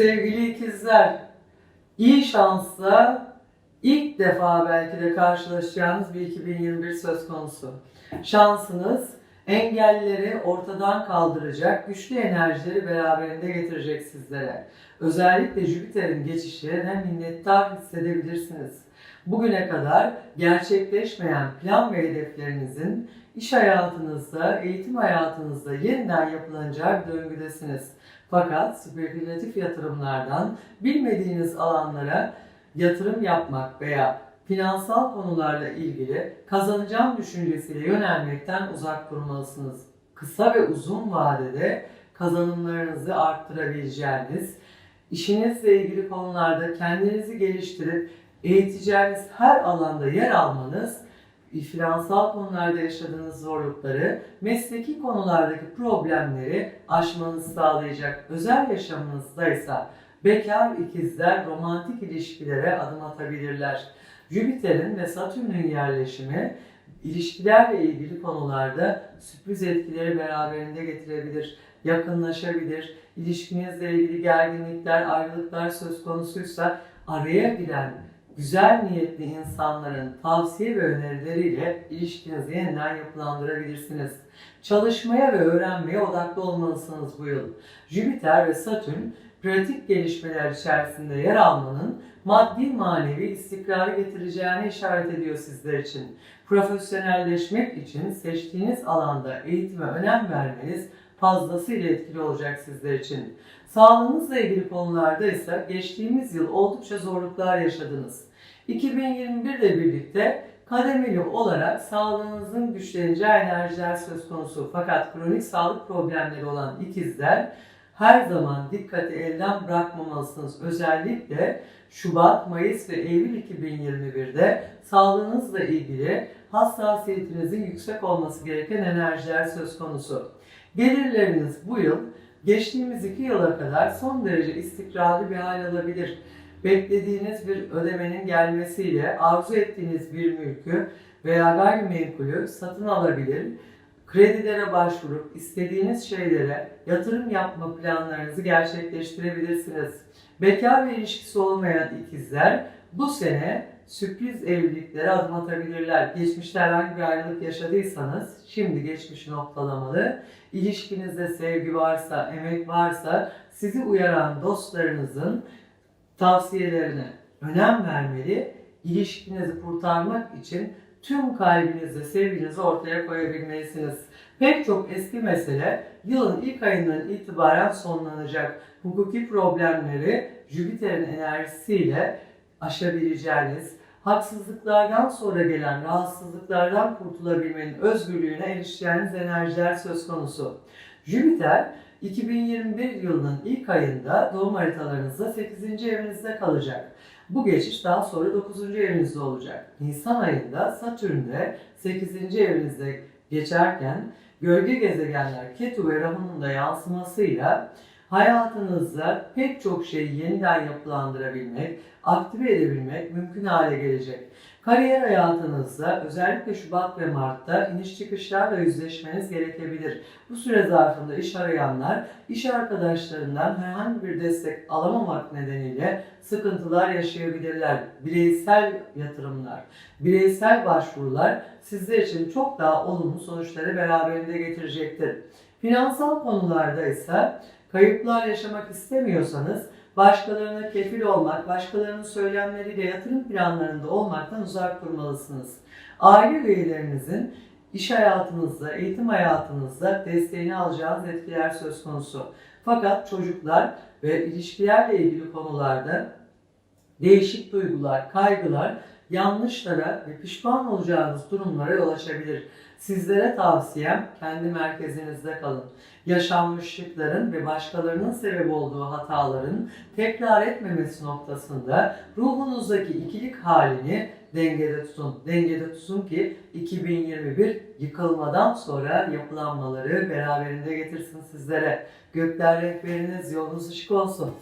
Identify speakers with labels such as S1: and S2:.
S1: Sevgili ikizler, iyi şansla ilk defa belki de karşılaşacağınız bir 2021 söz konusu. Şansınız engelleri ortadan kaldıracak, güçlü enerjileri beraberinde getirecek sizlere. Özellikle Jüpiter'in geçişlerine minnettar hissedebilirsiniz. Bugüne kadar gerçekleşmeyen plan ve hedeflerinizin iş hayatınızda, eğitim hayatınızda yeniden yapılacağı bir döngüdesiniz. Fakat spekülatif yatırımlardan bilmediğiniz alanlara yatırım yapmak veya finansal konularla ilgili kazanacağım düşüncesiyle yönelmekten uzak durmalısınız. Kısa ve uzun vadede kazanımlarınızı arttırabileceğiniz, işinizle ilgili konularda kendinizi geliştirip eğiteceğiniz her alanda yer almanız finansal konularda yaşadığınız zorlukları, mesleki konulardaki problemleri aşmanızı sağlayacak. Özel yaşamınızda ise bekar ikizler romantik ilişkilere adım atabilirler. Jüpiter'in ve Satürn'ün yerleşimi ilişkilerle ilgili konularda sürpriz etkileri beraberinde getirebilir, yakınlaşabilir, ilişkinizle ilgili gerginlikler, ayrılıklar söz konusuysa araya giren güzel niyetli insanların tavsiye ve önerileriyle ilişkinizi yeniden yapılandırabilirsiniz. Çalışmaya ve öğrenmeye odaklı olmalısınız bu yıl. Jüpiter ve Satürn pratik gelişmeler içerisinde yer almanın maddi manevi istikrarı getireceğini işaret ediyor sizler için. Profesyonelleşmek için seçtiğiniz alanda eğitime önem vermeniz fazlasıyla etkili olacak sizler için. Sağlığınızla ilgili konularda ise geçtiğimiz yıl oldukça zorluklar yaşadınız. 2021 ile birlikte kademeli olarak sağlığınızın güçleneceği enerjiler söz konusu. Fakat kronik sağlık problemleri olan ikizler her zaman dikkati elden bırakmamalısınız. Özellikle Şubat, Mayıs ve Eylül 2021'de sağlığınızla ilgili hassasiyetinizin yüksek olması gereken enerjiler söz konusu. Gelirleriniz bu yıl geçtiğimiz iki yıla kadar son derece istikrarlı bir hal alabilir. Beklediğiniz bir ödemenin gelmesiyle arzu ettiğiniz bir mülkü veya gayrimenkulü satın alabilir. Kredilere başvurup istediğiniz şeylere yatırım yapma planlarınızı gerçekleştirebilirsiniz. Bekar ve ilişkisi olmayan ikizler bu sene sürpriz evliliklere adım atabilirler. Geçmişte herhangi bir ayrılık yaşadıysanız şimdi geçmişi noktalamalı. İlişkinizde sevgi varsa, emek varsa sizi uyaran dostlarınızın tavsiyelerine önem vermeli. İlişkinizi kurtarmak için tüm kalbinizle sevginizi ortaya koyabilmelisiniz. Pek çok eski mesele yılın ilk ayından itibaren sonlanacak. Hukuki problemleri Jüpiter'in enerjisiyle aşabileceğiniz, haksızlıklardan sonra gelen rahatsızlıklardan kurtulabilmenin özgürlüğüne erişeceğiniz enerjiler söz konusu. Jüpiter 2021 yılının ilk ayında doğum haritalarınızda 8. evinizde kalacak. Bu geçiş daha sonra 9. evinizde olacak. Nisan ayında Satürn'de 8. evinizde geçerken gölge gezegenler Ketu ve Rahu'nun da yansımasıyla hayatınızda pek çok şeyi yeniden yapılandırabilmek, aktive edebilmek mümkün hale gelecek. Kariyer hayatınızda özellikle Şubat ve Mart'ta iniş çıkışlarla yüzleşmeniz gerekebilir. Bu süre zarfında iş arayanlar iş arkadaşlarından herhangi bir destek alamamak nedeniyle sıkıntılar yaşayabilirler. Bireysel yatırımlar, bireysel başvurular sizler için çok daha olumlu sonuçları beraberinde getirecektir. Finansal konularda ise kayıplar yaşamak istemiyorsanız başkalarına kefil olmak, başkalarının söylemleriyle yatırım planlarında olmaktan uzak durmalısınız. Aile üyelerinizin iş hayatınızda, eğitim hayatınızda desteğini alacağınız etkiler söz konusu. Fakat çocuklar ve ilişkilerle ilgili konularda değişik duygular, kaygılar yanlışlara ve pişman olacağınız durumlara yol açabilir. Sizlere tavsiyem kendi merkezinizde kalın. Yaşanmışlıkların ve başkalarının sebep olduğu hataların tekrar etmemesi noktasında ruhunuzdaki ikilik halini dengede tutun. Dengede tutun ki 2021 yıkılmadan sonra yapılanmaları beraberinde getirsin sizlere. Gökler rehberiniz yolunuz ışık olsun.